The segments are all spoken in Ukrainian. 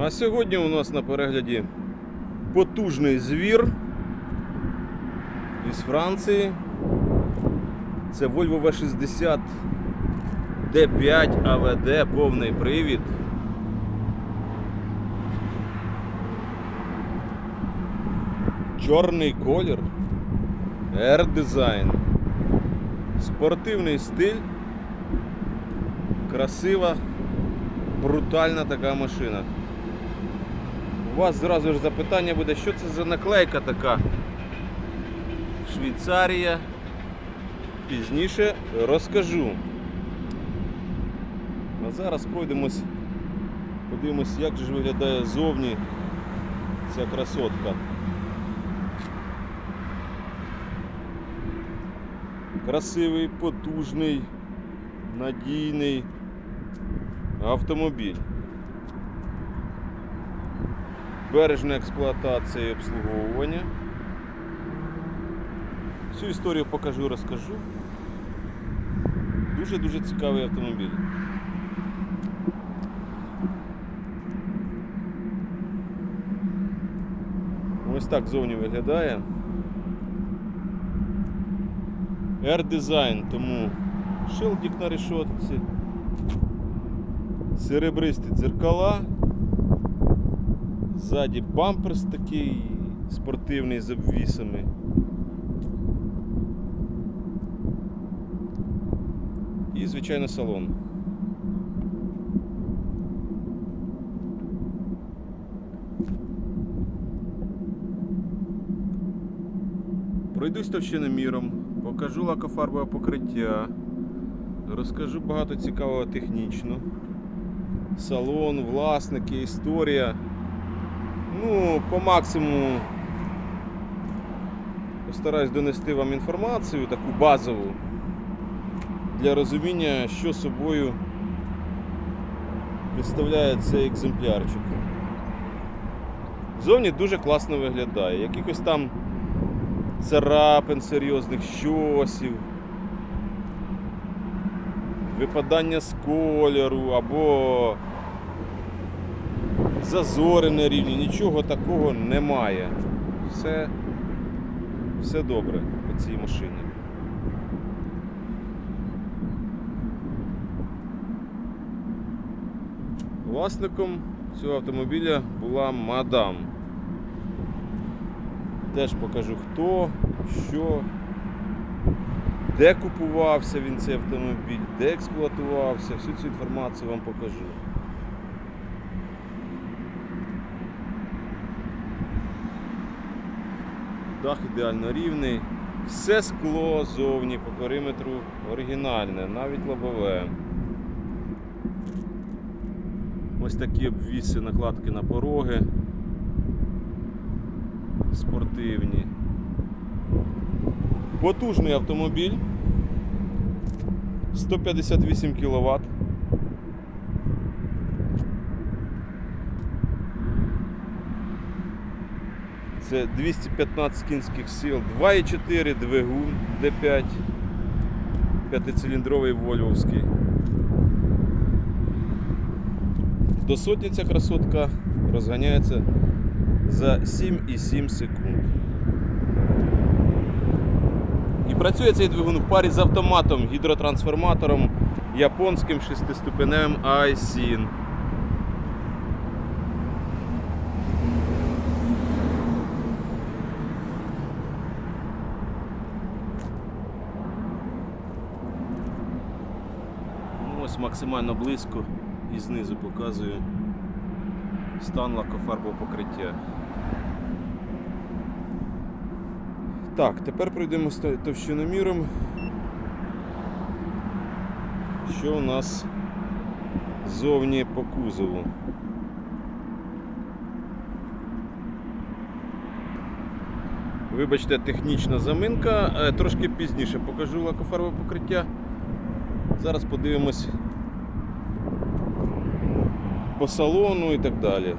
А сьогодні у нас на перегляді потужний звір із Франції. Це Volvo V60 D5 AVD повний привід. Чорний колір, R-дизайн, спортивний стиль, красива, брутальна така машина. У вас зразу ж запитання буде, що це за наклейка така? Швейцарія. Пізніше розкажу. А зараз пройдемось, подивимось, як же виглядає зовні ця красотка. Красивий, потужний, надійний автомобіль. Бережна експлуатація і обслуговування. Всю історію покажу, розкажу. Дуже-дуже цікавий автомобіль. Ось так зовні виглядає. R-дизайн, тому шилдик на решетці, серебристі дзеркала, ззаді бамперс такий спортивний з обвісами. І, звичайно, салон. Пройдусь товщиноміром, покажу лакофарбове покриття, розкажу багато цікавого технічно. Салон, власники, історія. Ну, по максимуму постараюсь донести вам інформацію, таку базову для розуміння, що собою представляє цей екземплярчик. Зовні дуже класно виглядає. Якихось там царапин серйозних щосів, випадання з кольору або зазори на рівні, нічого такого немає. Все, все добре по цій машині. Власником цього автомобіля була мадам. Теж покажу хто, що, де купувався він цей автомобіль, де експлуатувався, всю цю інформацію вам покажу. Дах ідеально рівний. Все скло зовні по периметру оригінальне, навіть лобове. Ось такі обвіси, накладки на пороги. Спортивні. Потужний автомобіль. 158 кВт. Це 215 кінських сил, 2,4 двигун D5, п'ятициліндровий вольвовський. До сотні ця красотка розганяється за 7,7 секунд. І працює цей двигун в парі з автоматом, гідротрансформатором японським шестиступеневим Aisin. Ну, Ось максимально близько і знизу показую стан лакофарбового покриття. Так, тепер пройдемо з товщиноміром. Що у нас зовні по кузову? Вибачте, технічна заминка. Е, Трошки пізніше покажу лакофарбове покриття. Зараз подивимось по салону і так далі.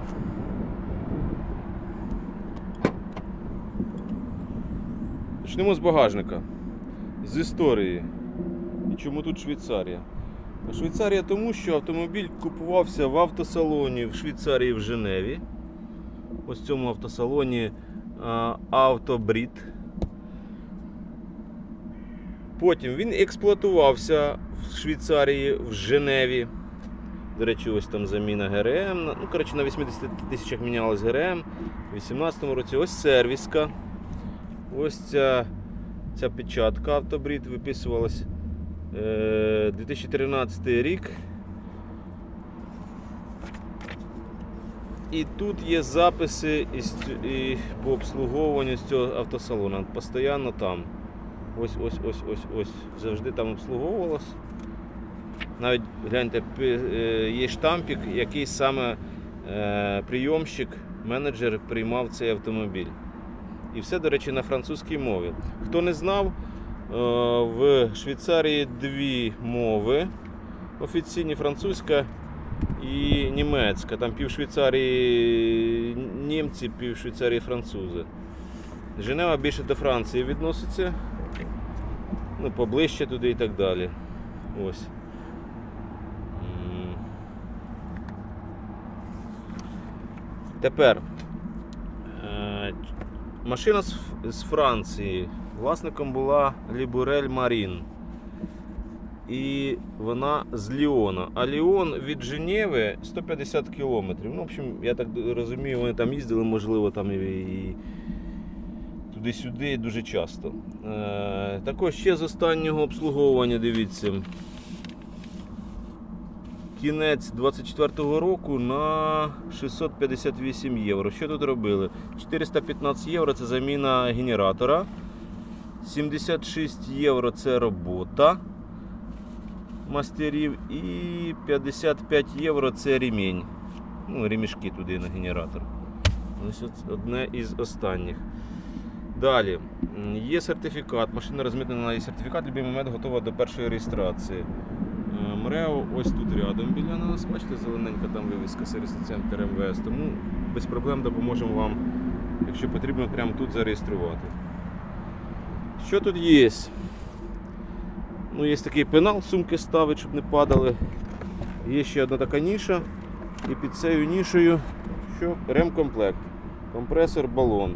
Почнемо з багажника. З історії. І чому тут Швейцарія? Швейцарія тому, що автомобіль купувався в автосалоні в Швейцарії в Женеві. Ось в цьому автосалоні Автобрід. Потім він експлуатувався в Швейцарії в Женеві. До речі, ось там заміна ГРМ. Ну, коротше, на 80 тисячах мінялась ГРМ. У 2018 році ось сервіска. Ось ця, ця печатка автобрід виписувалась е, 2013 рік. І тут є записи із, і по обслуговуванню з цього автосалону. Постоянно там. Ось, ось, ось, ось, ось. Завжди там обслуговувалось. Навіть гляньте, е, є штампик, який саме е, прийомщик, менеджер приймав цей автомобіль. І все, до речі, на французькій мові. Хто не знав, е, в Швейцарії дві мови офіційні французька і німецька. Там пів Швейцарії німці, пів Швейцарії французи. Женева більше до Франції відноситься. Ну, поближче туди і так далі. Ось. Тепер. е, Машина з, Франції. Власником була Лібурель Марін. І вона з Ліона. А Ліон від Женєви 150 кілометрів. Ну, в общем, я так розумію, вони там їздили, можливо, там і туди-сюди дуже часто. Е, також ще з останнього обслуговування, дивіться. Кінець 24-го року на 658 євро. Що тут робили? 415 євро це заміна генератора. 76 євро це робота мастерів. І 55 євро це ремінь. Ну, ремішки туди на генератор. Ось одне із останніх. Далі. Є сертифікат. Машина розмитнена на її сертифікат, будь-який момент готова до першої реєстрації. Е, МРЕО ось тут рядом біля нас. Бачите, зелененька там вивіска сервісний МВС. Тому без проблем допоможемо вам, якщо потрібно, прямо тут зареєструвати. Що тут є? Ну, є такий пенал, сумки ставить, щоб не падали. Є ще одна така ніша. І під цією нішею що? ремкомплект. Компресор, балон.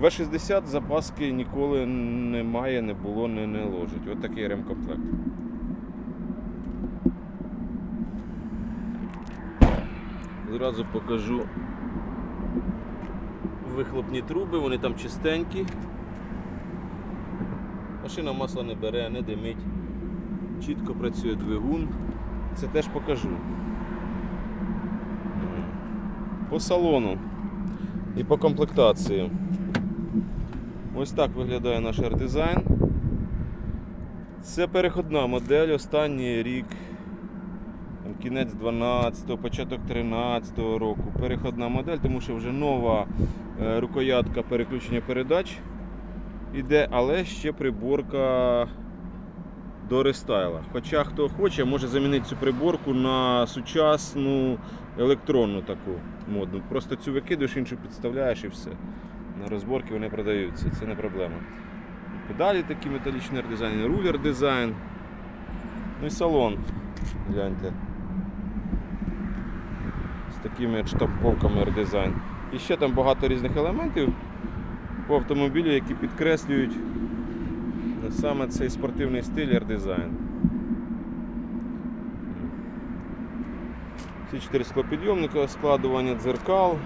Е, В60 запаски ніколи немає, не було, не, не ложить. Ось такий ремкомплект. Зразу покажу вихлопні труби, вони там чистенькі. Машина масла не бере, не димить. Чітко працює двигун. Це теж покажу. По салону і по комплектації. Ось так виглядає наш R-Design. Це переходна модель, останній рік, там, кінець 12-го, початок 13-го року. Переходна модель, тому що вже нова е, рукоятка переключення передач іде, але ще приборка до рестайла. Хоча хто хоче, може замінити цю приборку на сучасну електронну таку модну. Просто цю викидуєш, іншу підставляєш і все. На розборки вони продаються, це не проблема. Педалі такі металічний дизайн, рулер дизайн. Ну і салон. Гляньте. З такими штамповками R-Design. І ще там багато різних елементів по автомобілю, які підкреслюють саме цей спортивний стиль R-Design. Ці чотири склопідйомника, складування дзеркал.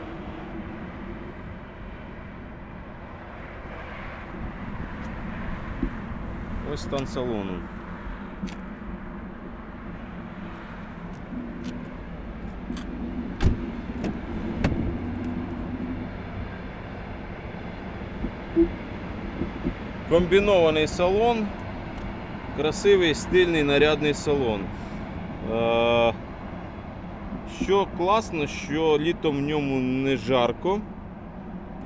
Ось стан салону. Комбінований салон, красивий, стильний, нарядний салон. Е, Що класно, що літом в ньому не жарко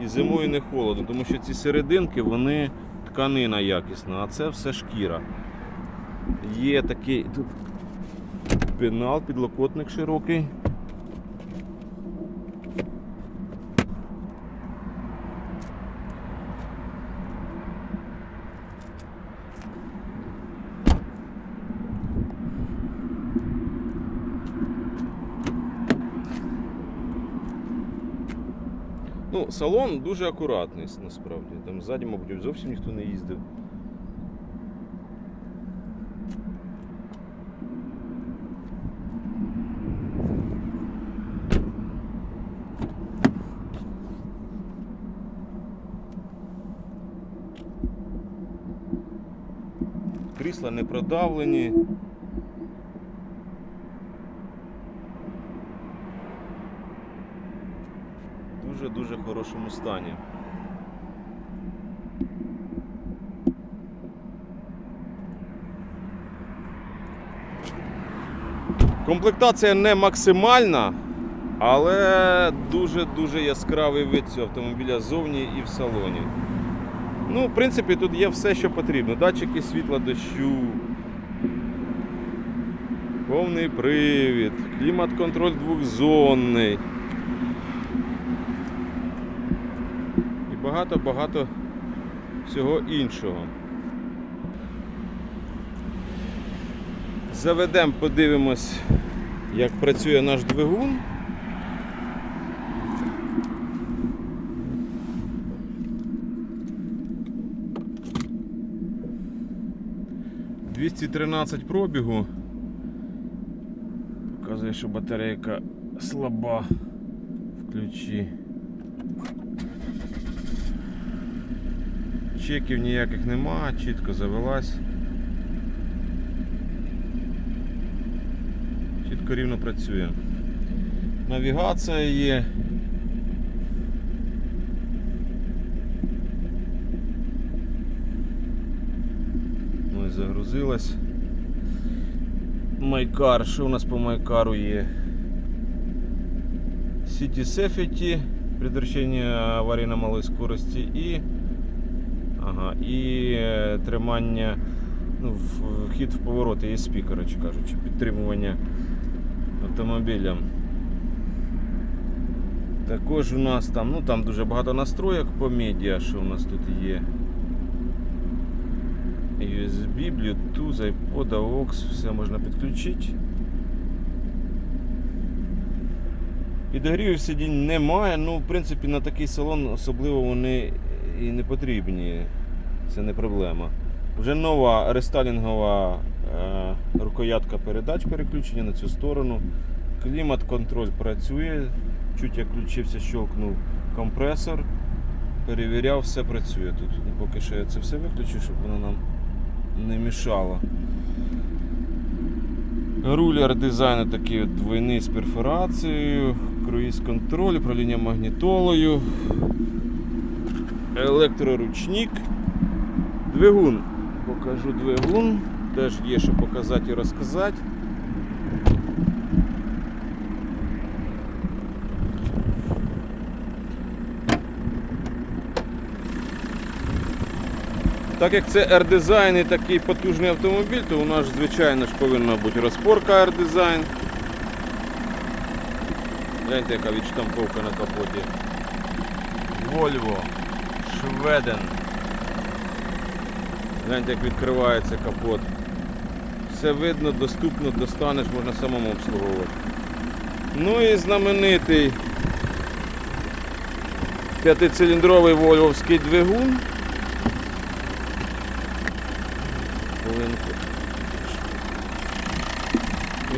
і зимою не холодно, тому що ці серединки вони тканина якісна, а це все шкіра. Є такий тут пенал, підлокотник широкий. Салон дуже акуратний насправді. Там ззаді, мабуть, зовсім ніхто не їздив. Крісла не продавлені. В дуже-дуже хорошому стані. Комплектація не максимальна, але дуже-дуже яскравий вид цього автомобіля ззовні і в салоні. Ну, в принципі, тут є все, що потрібно. Датчики світла дощу, повний привід, клімат-контроль двохзонний. Багато-багато всього іншого. Заведемо, подивимось, як працює наш двигун. «213 пробігу. Показує, що батарейка слаба в ключі. Чеків ніяких нема, чітко завелась. Чітко рівно працює. Навігація є. Ось загрузилась. Майкар, що у нас по майкару є? City Safety, предотвращение аварії на малій скорості і, ага, і е, тримання, ну, вхід в повороти, ESP, коротше кажучи, підтримування автомобіля. Також у нас там, ну там дуже багато настроєк по медіа, що у нас тут є. USB, Bluetooth, iPod, AUX, все можна підключити. Підогрівів сидінь немає, ну в принципі на такий салон особливо вони і не потрібні. Це не проблема. Вже нова рестайлінгова е, рукоятка передач переключення на цю сторону. Клімат-контроль працює. Чуть як включився, щелкнув компресор. Перевіряв, все працює тут. Поки що я це все виключу, щоб воно нам не мішало. Рулер дизайну такий двойний з перфорацією, круїз контроль, управління магнітолою, електроручник, двигун. Покажу двигун, теж є що показати і розказати. Так як це R-Design і такий потужний автомобіль, то у нас, звичайно ж, повинна бути розпорка R-Design. Гляньте, яка відштамповка на капоті. Volvo, Шведен. Гляньте, як відкривається капот. Все видно, доступно, достанеш, можна самому обслуговувати. Ну і знаменитий п'ятициліндровий вольвовський двигун.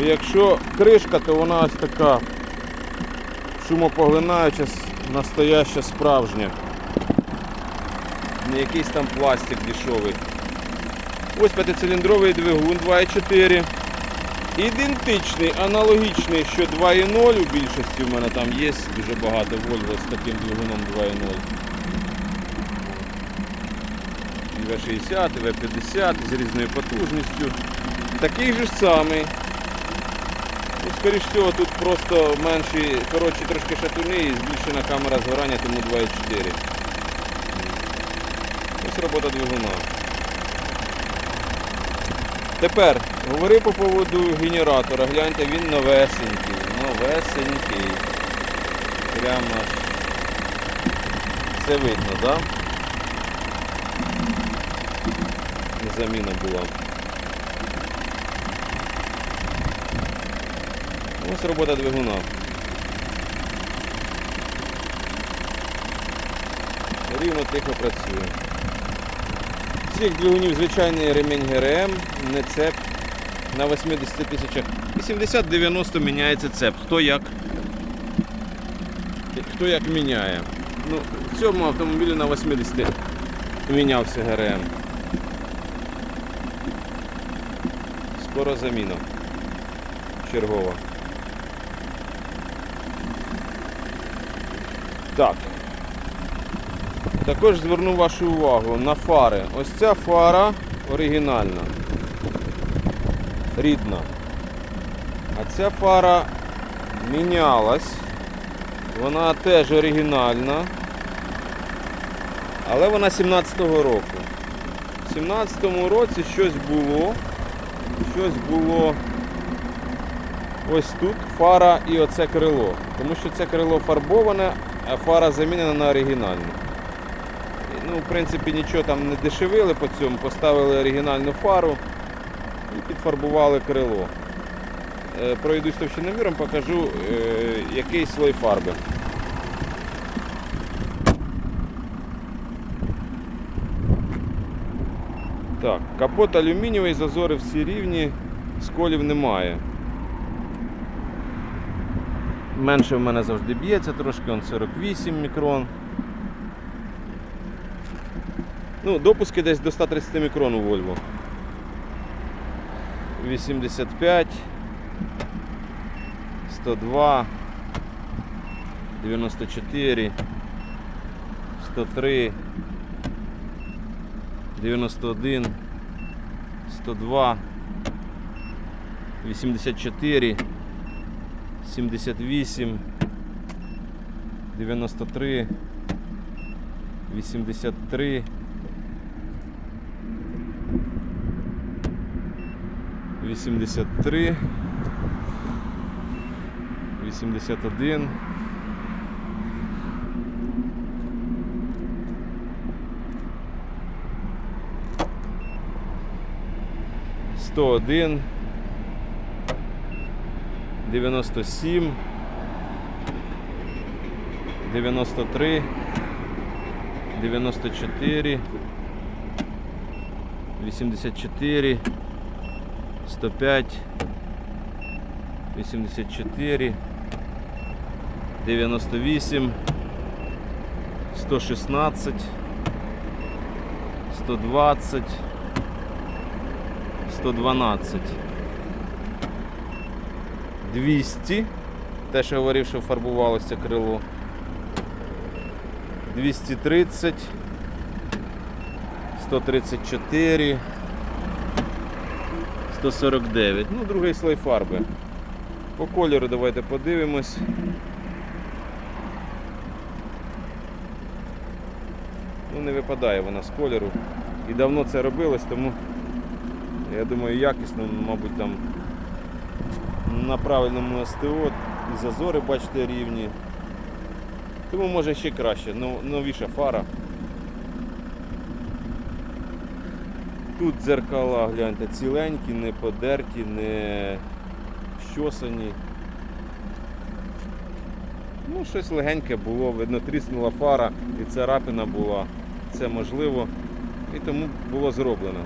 І якщо кришка, то вона ось така шумопоглинаюча, настояща справжня. Не якийсь там пластик дешевий. Ось п'ятициліндровий двигун 2.4. Ідентичний, аналогічний, що 2.0 у більшості в мене там є дуже багато Volvo з таким двигуном 2.0. І В60, і В50 з різною потужністю. Такий же самий. Ну, скоріш всього, тут просто менші, коротші трошки шатуни і збільшена камера згорання, тому 2.4. Ось робота двигуна. Тепер говори по поводу генератора. Гляньте, він новесенький. Новесенький. Прямо це видно, так? Да? Заміна була. Ось робота двигуна. рівно тихо працює. Цих двигунів звичайний ремінь ГРМ, не цеп на 80 тисячах. 80-90 міняється цеп. Хто як, хто як міняє. Ну, в цьому автомобілі на 80 мінявся ГРМ. Скоро заміна. Чергова. Так. Також зверну вашу увагу на фари. Ось ця фара оригінальна. Рідна. А ця фара мінялась. Вона теж оригінальна. Але вона 17-го року. В 17-му році щось було. Щось було ось тут фара і оце крило. Тому що це крило фарбоване, а фара замінена на оригінальну. Ну, в принципі, нічого там не дешевили по цьому, поставили оригінальну фару і підфарбували крило. Е, Пройдусь товщиноміром, покажу, е, який слой фарби. Так, капот алюмінієвий, зазори всі рівні, сколів немає. Менше в мене завжди б'ється трошки, он 48 мікрон. Ну, допуски десь до 130 мікрон у Volvo. 85, 102, 94, 103, 91, 102, 84, 78, 93, 83, 83, 81, сто один, дев'яносто сім, дев'яносто три, дев'яносто чотири, вісімдесят чотири, Сто п'ять, вісімдесят чотири, дев'яносто вісім, сто шістнадцять, сто двадцять. 112. 200. Те, що я говорив, що фарбувалося крило. 230. 134. 149. Ну, другий слой фарби. По кольору давайте подивимось. Ну, не випадає вона з кольору. І давно це робилось, тому я думаю, якісно, мабуть, там на правильному СТО і зазори, бачите, рівні. Тому може ще краще, но- новіша фара. Тут дзеркала, гляньте, ціленькі, не подерті, не щосані. Ну, щось легеньке було, видно, тріснула фара і царапина була. Це можливо. І тому було зроблено.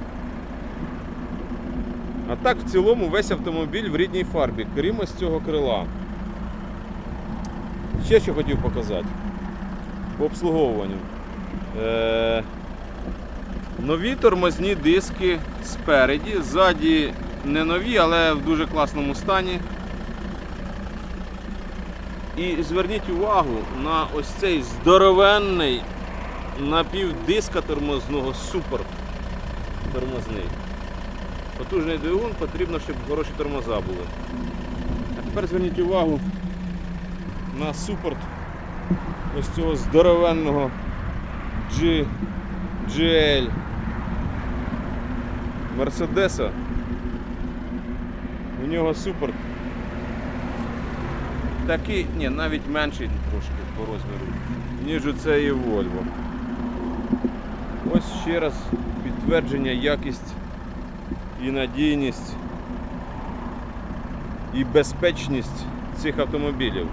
А так в цілому весь автомобіль в рідній фарбі, крім ось цього крила. Ще що хотів показати по обслуговуванню. Е- нові тормозні диски спереді, ззаді не нові, але в дуже класному стані. І зверніть увагу на ось цей здоровенний напівдиска тормозного супер тормозний. Потужний двигун, потрібно, щоб хороші тормоза були. А тепер зверніть увагу на супорт ось цього здоровенного G, GL Мерседеса. У нього супорт такий, ні, навіть менший трошки по розміру, ніж у цієї Volvo. Ось ще раз підтвердження якість і надійність і безпечність цих автомобілів.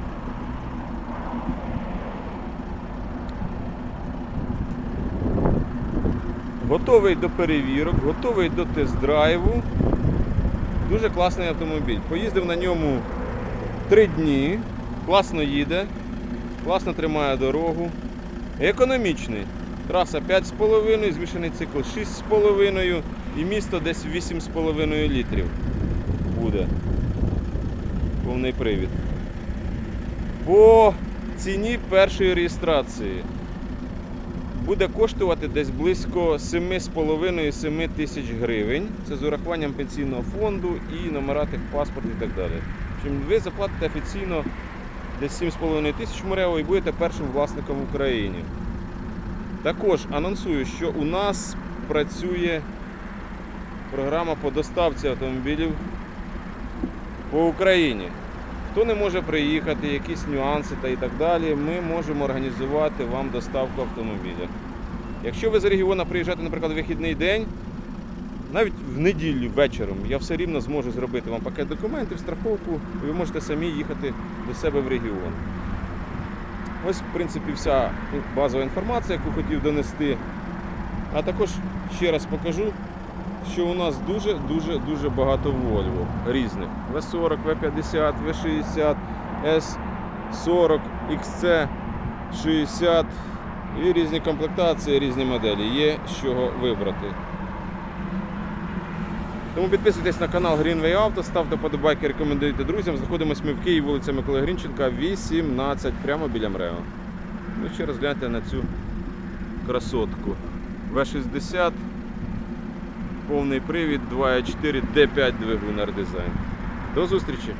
Готовий до перевірок, готовий до тест-драйву. Дуже класний автомобіль. Поїздив на ньому 3 дні, класно їде, класно тримає дорогу. Економічний. Траса 5,5, змішаний цикл 6,5 і місто десь 8,5 літрів буде. Повний привід. По ціні першої реєстрації буде коштувати десь близько 7,5-7 тисяч гривень. Це з урахуванням пенсійного фонду і номера техпаспорту і так далі. Чим ви заплатите офіційно десь 7,5 тисяч мрево і будете першим власником в Україні. Також анонсую, що у нас працює програма по доставці автомобілів по Україні. Хто не може приїхати, якісь нюанси та і так далі, ми можемо організувати вам доставку автомобіля. Якщо ви з регіону приїжджаєте, наприклад, в вихідний день, навіть в неділю вечором, я все рівно зможу зробити вам пакет документів, страховку, і ви можете самі їхати до себе в регіон. Ось, в принципі, вся базова інформація, яку хотів донести. А також ще раз покажу, що у нас дуже-дуже дуже багато Volvo різних. V40, V50, V60, S40, XC60 і різні комплектації, різні моделі. Є з чого вибрати. Тому підписуйтесь на канал Greenway Auto, ставте подобайки, рекомендуйте друзям. Знаходимось ми в Києві, вулиця Миколи Грінченка, 18, прямо біля МРЕО. Ну, ще раз гляньте на цю красотку. В60, повний привід 2.4 D5 двигун R-Design. До зустрічі!